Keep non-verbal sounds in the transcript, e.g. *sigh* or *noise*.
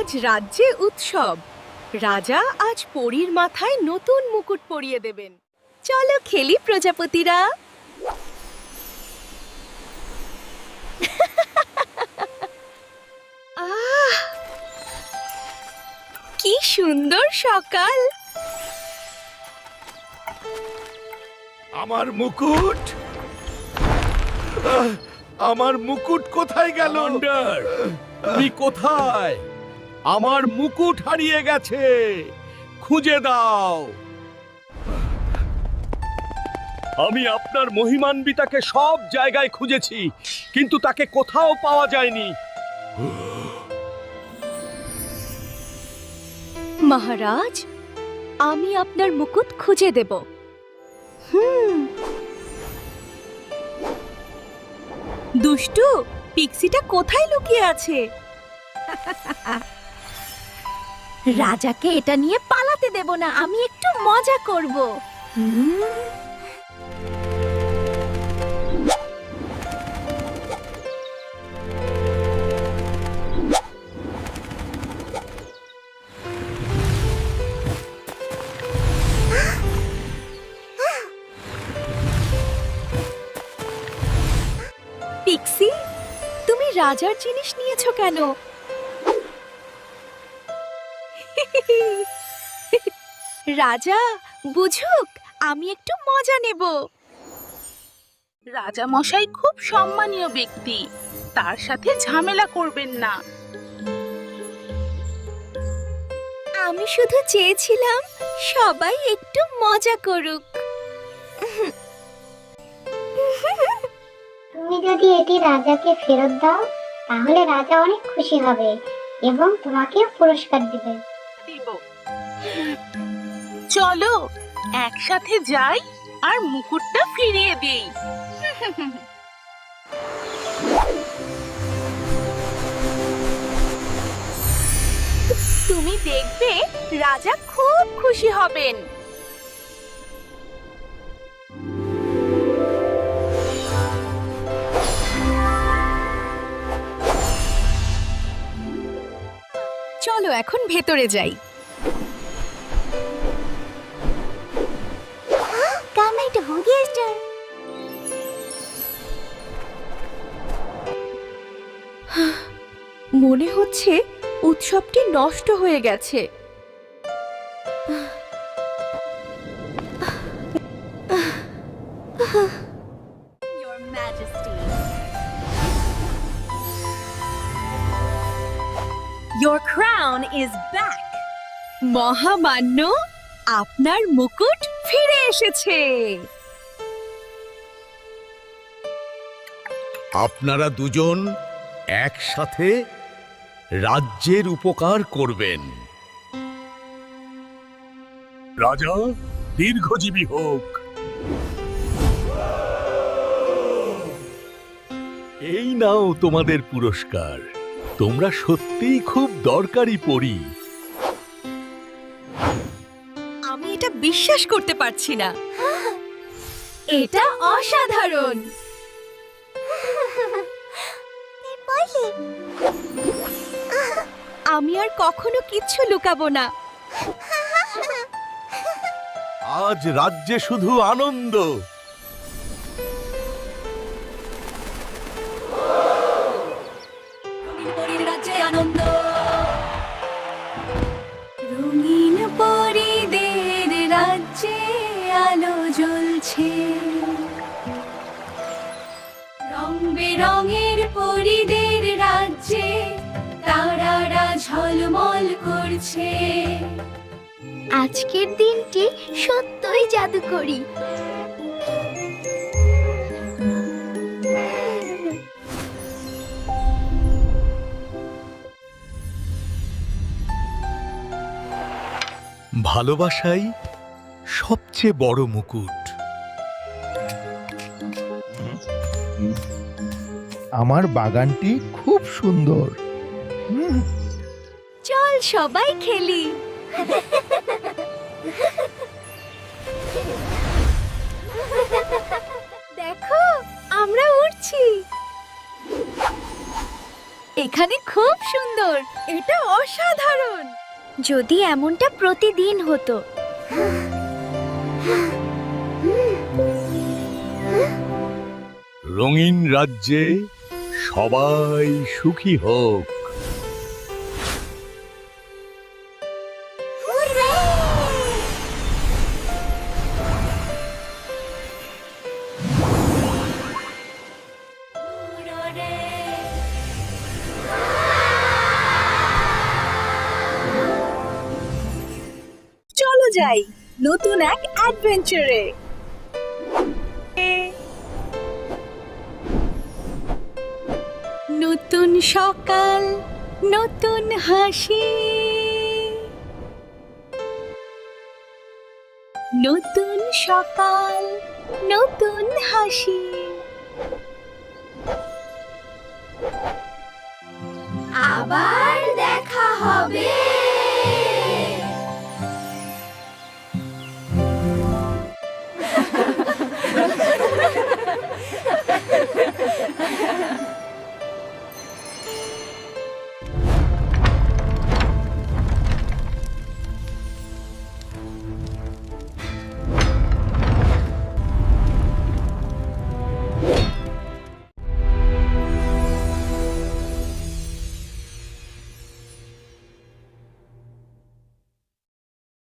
আজ রাজ্যে উৎসব। রাজা আজ পরীর মাথায় নতুন মুকুট পরিয়ে দেবেন। চলো খেলি প্রজাপতিরা। *laughs* কি সুন্দর সকাল! আমার মুকুট? আমার মুকুট কোথায় গেল? তুমি কোথায়? আমার মুকুট হারিয়ে গেছে। খুঁজে দাও। আমি আপনার মহিমান্বিতাকে সব জায়গায় খুঁজেছি, কিন্তু তাকে কোথাও পাওয়া যায়নি। মহারাজ, আমি আপনার মুকুট খুঁজে দেব। হুম। দুষ্টু, পিক্সিটা কোথায় লুকিয়ে আছে? *laughs* রাজাকে এটা নিয়ে পালাতে দেব না, আমি একটু মজা করব। তুমি রাজার জিনিস নিয়েছো কেন? *laughs* রাজা, বুঝুক, আমি একটু মজা নেব। রাজা মশাই খুব সম্মানীয় ব্যক্তি, তার সাথে ঝামেলা করবেন না। আমি শুধু চেয়েছিলাম সবাই একটু মজা করুক। *laughs* তুমি যদি এটি রাজাকে ফেরত দাও, তাহলে রাজা অনেক খুশি হবে এবং তোমাকেও পুরস্কার দিবে। দিব। চলো একসাথে যাই আর মুকুটটা ফিরিয়ে দিই। তুমি দেখবে রাজা খুব খুশি হবেন। চলো এখন ভেতরে যাই মনে হচ্ছে উৎসবটি নষ্ট হয়ে গেছে Your Majesty. Your crown is back. মহামান্য আপনার মুকুট ফিরে এসেছে। আপনারা দুজন একসাথে রাজ্যের উপকার করবেন। রাজা দীর্ঘজীবী হোক। এই নাও তোমাদের পুরস্কার। তোমরা সত্যিই খুব দরকারি পড়ি আমি এটা বিশ্বাস করতে পারছি না। এটা অসাধারণ। আমি আর কখনো কিচ্ছু লুকাবো না। আজ রাজ্যে শুধু আনন্দ। রঙিন পরিদের রাজ্যে আলো জ্বলছে। রং বেরঙের রাজ্যে তারারা ঝলমল করছে। আজকের দিনটি সত্যই জাদুকরি। ভালোবাসাই সবচেয়ে বড় মুকুট। আমার বাগানটি খুব সুন্দর। চল সবাই খেলি। দেখো, আমরা উঠছি এখানে খুব সুন্দর, এটা অসাধারণ। যদি এমনটা প্রতিদিন হতো। রঙিন রাজ্যে সবাই সুখী হোক। যাই, নতুন এক অ্যাডভেঞ্চারে নতুন সকাল, নতুন হাসি। নতুন সকাল, নতুন হাসি। আবার দেখা হবে।